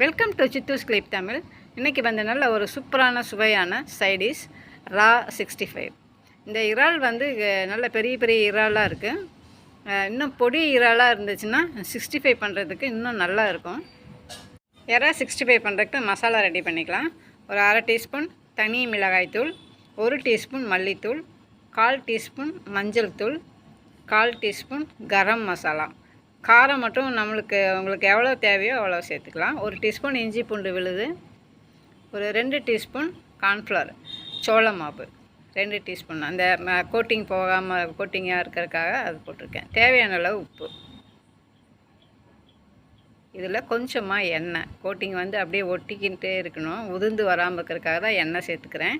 Welcome to Chithus clip Tamil இன்றைக்கி வந்து நல்ல ஒரு சூப்பரான சுவையான சைடிஷ் ரா சிக்ஸ்டி ஃபைவ் இந்த இறால் வந்து நல்ல பெரிய பெரிய இறாலாக இருக்குது இன்னும் பொடி இறாலாக இருந்துச்சுன்னா சிக்ஸ்டி ஃபைவ் பண்ணுறதுக்கு இன்னும் நல்லா இருக்கும். இறா சிக்ஸ்டி ஃபைவ் பண்ணுறதுக்கு மசாலா ரெடி பண்ணிக்கலாம். ஒரு அரை டீஸ்பூன் தனி மிளகாய்த்தூள் ஒரு டீஸ்பூன் மல்லித்தூள் கால் டீஸ்பூன் மஞ்சள் தூள் கால் டீஸ்பூன் கரம் மசாலா. காரம் மட்டும் நம்மளுக்கு உங்களுக்கு எவ்வளோ தேவையோ அவ்வளோ சேர்த்துக்கலாம். ஒரு டீஸ்பூன் இஞ்சி பூண்டு விழுது. ஒரு ரெண்டு டீஸ்பூன் கார்ன்ஃப்ளவர் சோள மாவு. ரெண்டு டீஸ்பூன். அந்த கோட்டிங் போகாமல் கோட்டிங்காக இருக்கிறதுக்காக அது போட்டிருக்கேன். தேவையான அளவு உப்பு. இதில் கொஞ்சமாக எண்ணெய். கோட்டிங் வந்து அப்படியே ஒட்டிக்கிட்டே இருக்கணும். உதிர்ந்து வராமல் இருக்கிறதுக்காக தான் எண்ணெய் சேர்த்துக்கிறேன்.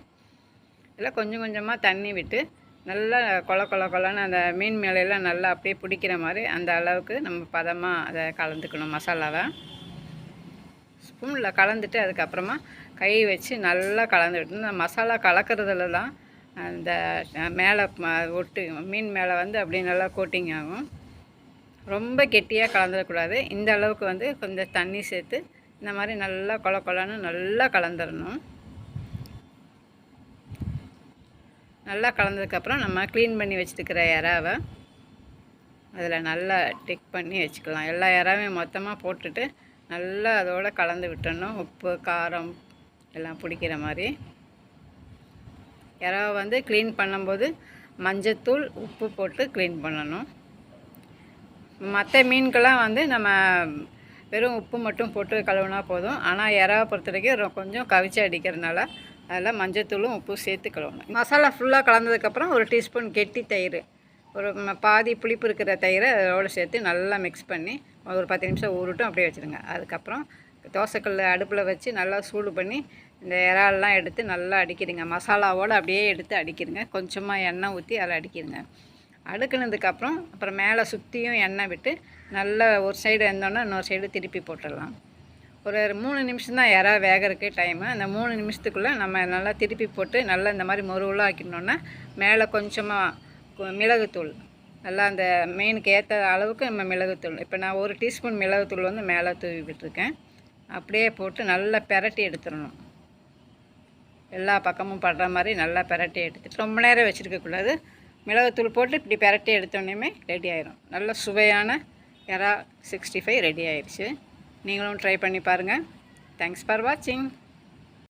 இதில் கொஞ்சம் கொஞ்சமாக தண்ணி விட்டு நல்லா கொல கொல கொலன்னு அந்த மீன் மேலையெல்லாம் நல்லா அப்படியே பிடிக்கிற மாதிரி அந்த அளவுக்கு நம்ம பதமாக அதை கலந்துக்கணும் மசாலாவை. ஸ்பூனில் கலந்துட்டு அதுக்கப்புறமா கை வச்சு நல்லா கலந்து விட்டு இந்த மசாலா கலக்கிறதுல தான் அந்த மேலே ஒட்டு மீன் மேலே வந்து அப்படியே நல்லா கோட்டிங் ஆகும். ரொம்ப கெட்டியாக கலந்துடக்கூடாது. இந்த அளவுக்கு வந்து கொஞ்சம் தண்ணி சேர்த்து இந்த மாதிரி நல்லா கொல கொலன்னு நல்லா கலந்துடணும். நல்லா கலந்ததுக்கப்புறம் நம்ம க்ளீன் பண்ணி வச்சுருக்கிற இறாவை அதில் நல்லா டிக் பண்ணி வச்சுக்கலாம். எல்லா இறாவையும் மொத்தமாக போட்டுட்டு நல்லா அதோடு கலந்து விட்டணும் உப்பு காரம் எல்லாம் பிடிக்கிற மாதிரி. இறாவை வந்து க்ளீன் பண்ணும்போது மஞ்சத்தூள் உப்பு போட்டு க்ளீன் பண்ணணும். மற்ற மீன்கெல்லாம் வந்து நம்ம வெறும் உப்பு மட்டும் போட்டு கழுவுனா போதும். ஆனால் இறாவை பொறுத்த வரைக்கும் கொஞ்சம் கவிச்சு அடிக்கிறதுனால அதில் மஞ்சத்தூளும் உப்பு சேர்த்து கழுவணும். மசாலா ஃபுல்லாக கலந்ததுக்கப்புறம் ஒரு டீஸ்பூன் கெட்டி தயிர் ஒரு பாதி புளிப்பு இருக்கிற தயிரை அதோடு சேர்த்து நல்லா மிக்ஸ் பண்ணி ஒரு பத்து நிமிஷம் ஊறட்டும் அப்படியே வச்சுருங்க அதுக்கப்புறம் தோசைக்கல் அடுப்பில் வச்சு நல்லா சூடு பண்ணி இந்த இறாலெலாம் எடுத்து நல்லா அடிக்கிடுங்க. மசாலாவோடு அப்படியே எடுத்து அடிக்கிடுங்க. கொஞ்சமாக எண்ணெய் ஊற்றி அதில் அடிக்கிடுங்க. அடுக்குனதுக்கப்புறம் அப்புறம் மேலே சுற்றியும் எண்ணெய் விட்டு நல்லா ஒரு சைடு இருந்தோன்னா இன்னொரு சைடு திருப்பி போட்டுடலாம். ஒரு மூணு நிமிஷம் தான் இறா வேகறதுக்கு டைமு அந்த மூணு நிமிஷத்துக்குள்ளே நம்ம நல்லா திருப்பி போட்டு நல்லா இந்த மாதிரி மொருவலாக ஆக்கினோன்னா மேலே கொஞ்சமாக மிளகுத்தூள். நல்லா அந்த மீனுக்கு ஏற்ற அளவுக்கு நம்ம மிளகுத்தூள். இப்போ நான் ஒரு டீஸ்பூன் மிளகுத்தூள் வந்து மேலே தூவி விட்டுருக்கேன். அப்படியே போட்டு நல்லா பெரட்டி எடுத்துடணும். எல்லா பக்கமும் படுற மாதிரி நல்லா பெரட்டி எடுத்துட்டு ரொம்ப நேரம் வச்சுருக்கக்கூடாது மிளகுத்தூள் போட்டு இப்படி பெரட்டி எடுத்தோடனே ரெடி ஆயிரும். நல்ல சுவையான எறா சிக்ஸ்டி ஃபைவ் ரெடி ஆயிடுச்சு நீங்களும் ட்ரை பண்ணி பாருங்கள் தேங்க்ஸ் ஃபார் வாட்சிங்